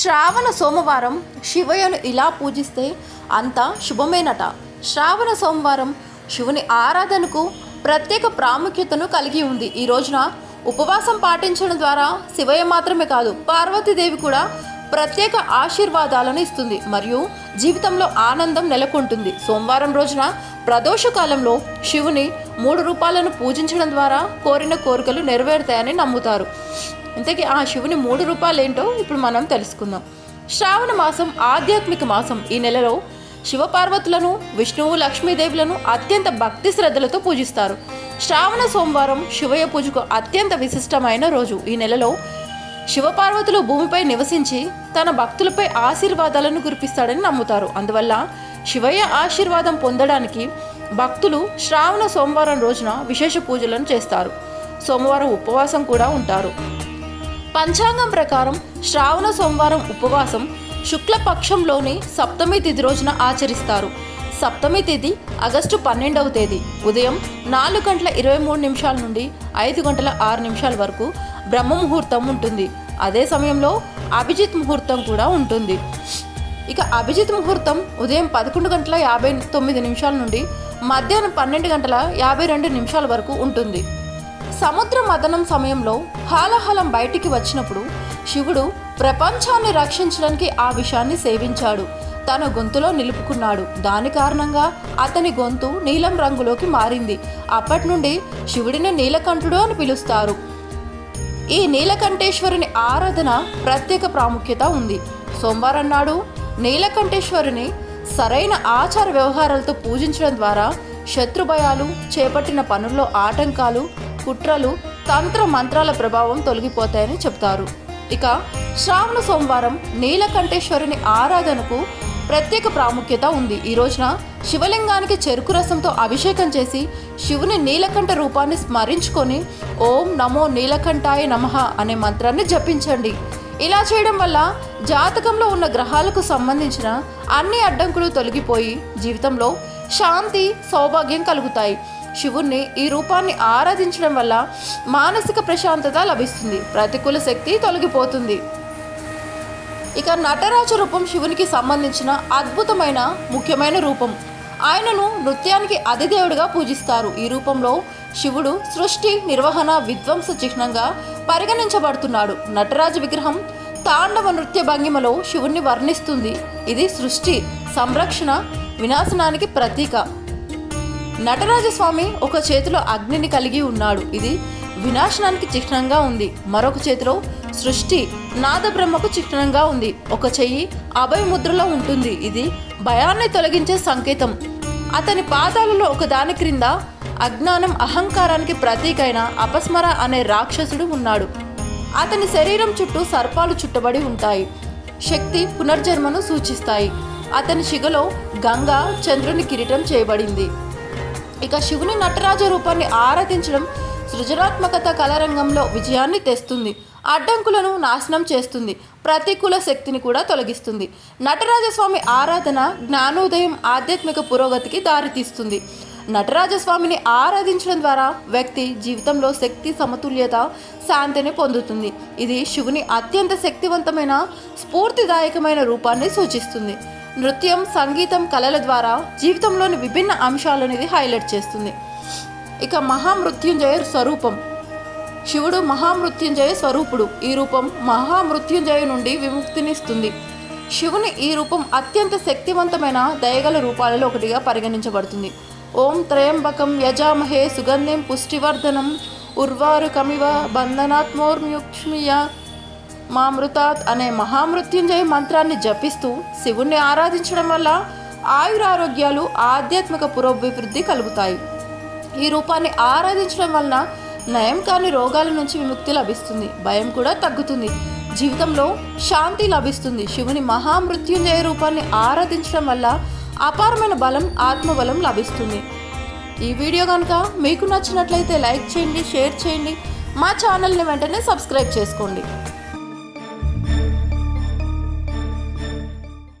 శ్రావణ సోమవారం శివయ్యను ఇలా పూజిస్తే అంతా శుభమేనట. శ్రావణ సోమవారం శివుని ఆరాధనకు ప్రత్యేక ప్రాముఖ్యతను కలిగి ఉంది. ఈ రోజున ఉపవాసం పాటించడం ద్వారా శివయ్య మాత్రమే కాదు పార్వతీదేవి కూడా ప్రత్యేక ఆశీర్వాదాలను ఇస్తుంది మరియు జీవితంలో ఆనందం నెలకొంటుంది. సోమవారం రోజున ప్రదోష కాలంలో శివుని మూడు రూపాలను పూజించడం ద్వారా కోరిన కోరికలు నెరవేరుతాయని నమ్ముతారు. ఇంతకీ ఆ శివుని మూడు రూపాయలు ఏంటో ఇప్పుడు మనం తెలుసుకుందాం. శ్రావణ మాసం ఆధ్యాత్మిక మాసం ఈ నెలలో శివపార్వతులను విష్ణువు లక్ష్మీదేవులను అత్యంత భక్తి శ్రద్ధలతో పూజిస్తారు. శ్రావణ సోమవారం శివయ్య పూజకు అత్యంత విశిష్టమైన రోజు ఈ నెలలో శివపార్వతులు భూమిపై నివసించి తన భక్తులపై ఆశీర్వాదాలను కురిపిస్తాడని నమ్ముతారు. అందువల్ల శివయ్య ఆశీర్వాదం పొందడానికి భక్తులు శ్రావణ సోమవారం రోజున విశేష పూజలను చేస్తారు. సోమవారం ఉపవాసం కూడా ఉంటారు. పంచాంగం ప్రకారం శ్రావణ సోమవారం ఉపవాసం శుక్లపక్షంలోని సప్తమి తిథి రోజున ఆచరిస్తారు. సప్తమి తిథి ఆగస్టు పన్నెండవ తేదీ ఉదయం నాలుగు గంటల ఇరవై మూడు నిమిషాల నుండి ఐదు గంటల ఆరు నిమిషాల వరకు బ్రహ్మ ముహూర్తం ఉంటుంది. అదే సమయంలో అభిజిత్ ముహూర్తం కూడా ఉంటుంది. ఇక అభిజిత్ ముహూర్తం ఉదయం పదకొండు గంటల యాభై తొమ్మిది నిమిషాల నుండి మధ్యాహ్నం పన్నెండు గంటల యాభై రెండు నిమిషాల వరకు ఉంటుంది. సముద్ర మదనం సమయంలో హాలహలం బయటికి వచ్చినప్పుడు శివుడు ప్రపంచాన్ని రక్షించడానికి ఆ విషయాన్ని సేవించాడు. తన గొంతులో నిలుపుకున్నాడు. దాని కారణంగా అతని గొంతు నీలం రంగులోకి మారింది. అప్పటి నుండి శివుడిని నీలకంఠుడు అని పిలుస్తారు. ఈ నీలకంఠేశ్వరుని ఆరాధన ప్రత్యేక ప్రాముఖ్యత ఉంది. సోమవారం నాడు నీలకంఠేశ్వరుని సరైన ఆచార వ్యవహారాలతో పూజించడం ద్వారా శత్రుభయాలు చేపట్టిన పనుల్లో ఆటంకాలు కుట్రలు తంత్ర మంత్రాల ప్రభావం తొలగిపోతాయని చెప్తారు. ఇక శ్రావణ సోమవారం నీలకంఠేశ్వరుని ఆరాధనకు ప్రత్యేక ప్రాముఖ్యత ఉంది. ఈ రోజున శివలింగానికి చెరుకు రసంతో అభిషేకం చేసి శివుని నీలకంఠ రూపాన్ని స్మరించుకొని ఓం నమో నీలకంఠాయ నమః అనే మంత్రాన్ని జపించండి. ఇలా చేయడం వల్ల జాతకంలో ఉన్న గ్రహాలకు సంబంధించిన అన్ని అడ్డంకులు తొలగిపోయి జీవితంలో శాంతి సౌభాగ్యం కలుగుతాయి. శివుణ్ణి ఈ రూపాన్ని ఆరాధించడం వల్ల మానసిక ప్రశాంతత లభిస్తుంది. ప్రతికూల శక్తి తొలగిపోతుంది. ఇక నటరాజ రూపం శివునికి సంబంధించిన అద్భుతమైన ముఖ్యమైన రూపం. ఆయనను నృత్యానికి అధిదేవుడిగా పూజిస్తారు. ఈ రూపంలో శివుడు సృష్టి నిర్వహణ విధ్వంస చిహ్నంగా పరిగణించబడుతున్నాడు. నటరాజ విగ్రహం తాండవ నృత్య భంగిమలో శివుణ్ణి వర్ణిస్తుంది. ఇది సృష్టి సంరక్షణ వినాశనానికి ప్రతీక. నటరాజస్వామి ఒక చేతిలో అగ్నిని కలిగి ఉన్నాడు. ఇది వినాశనానికి చిహ్నంగా ఉంది. మరొక చేతిలో సృష్టి నాదబ్రహ్మకు చిహ్నంగా ఉంది. ఒక చెయ్యి అభయ ముద్రలో ఉంటుంది. ఇది భయాన్ని తొలగించే సంకేతం. అతని పాదాలలో ఒక దాని క్రింద అజ్ఞానం అహంకారానికి ప్రతీకైన అపస్మర అనే రాక్షసుడు ఉన్నాడు. అతని శరీరం చుట్టూ సర్పాలు చుట్టబడి ఉంటాయి. శక్తి పునర్జన్మను సూచిస్తాయి. అతని శిగలో గంగా చంద్రుని కిరీటం చేయబడింది. ఇక శివుని నటరాజ రూపాన్ని ఆరాధించడం సృజనాత్మకత కళారంగంలో విజయాన్ని తెస్తుంది. అడ్డంకులను నాశనం చేస్తుంది. ప్రతికూల శక్తిని కూడా తొలగిస్తుంది. నటరాజస్వామి ఆరాధన జ్ఞానోదయం ఆధ్యాత్మిక పురోగతికి దారితీస్తుంది. నటరాజస్వామిని ఆరాధించడం ద్వారా వ్యక్తి జీవితంలో శక్తి సమతుల్యత శాంతిని పొందుతుంది. ఇది శివుని అత్యంత శక్తివంతమైన స్ఫూర్తిదాయకమైన రూపాన్ని సూచిస్తుంది. నృత్యం సంగీతం కళల ద్వారా జీవితంలోని విభిన్న అంశాలను ఇది హైలైట్ చేస్తుంది. ఇక మహామృత్యుంజయ స్వరూపం. శివుడు మహామృత్యుంజయ స్వరూపుడు. ఈ రూపం మహామృత్యుంజయ నుండి విముక్తినిస్తుంది. శివుని ఈ రూపం అత్యంత శక్తివంతమైన దయగల రూపాలలో ఒకటిగా పరిగణించబడుతుంది. ఓం త్రయంబకం యజామహే సుగంధిం పుష్టివర్ధనం. ఉర్వారు కమివ బంధనాత్మోర్మ్యుక్ష్మియ మా మృతాత్ అనే మహామృత్యుంజయ మంత్రాన్ని జపిస్తూ శివుణ్ణి ఆరాధించడం వల్ల ఆయురారోగ్యాలు ఆధ్యాత్మిక పురోభివృద్ధి కలుగుతాయి. ఈ రూపాన్ని ఆరాధించడం వలన నయం కాని రోగాల నుంచి విముక్తి లభిస్తుంది. భయం కూడా తగ్గుతుంది. జీవితంలో శాంతి లభిస్తుంది. శివుని మహామృత్యుంజయ రూపాన్ని ఆరాధించడం వల్ల అపారమైన బలం ఆత్మబలం లభిస్తుంది. ఈ వీడియో కనుక మీకు నచ్చినట్లయితే లైక్ చేయండి షేర్ చేయండి. మా ఛానల్ని వెంటనే సబ్స్క్రైబ్ చేసుకోండి.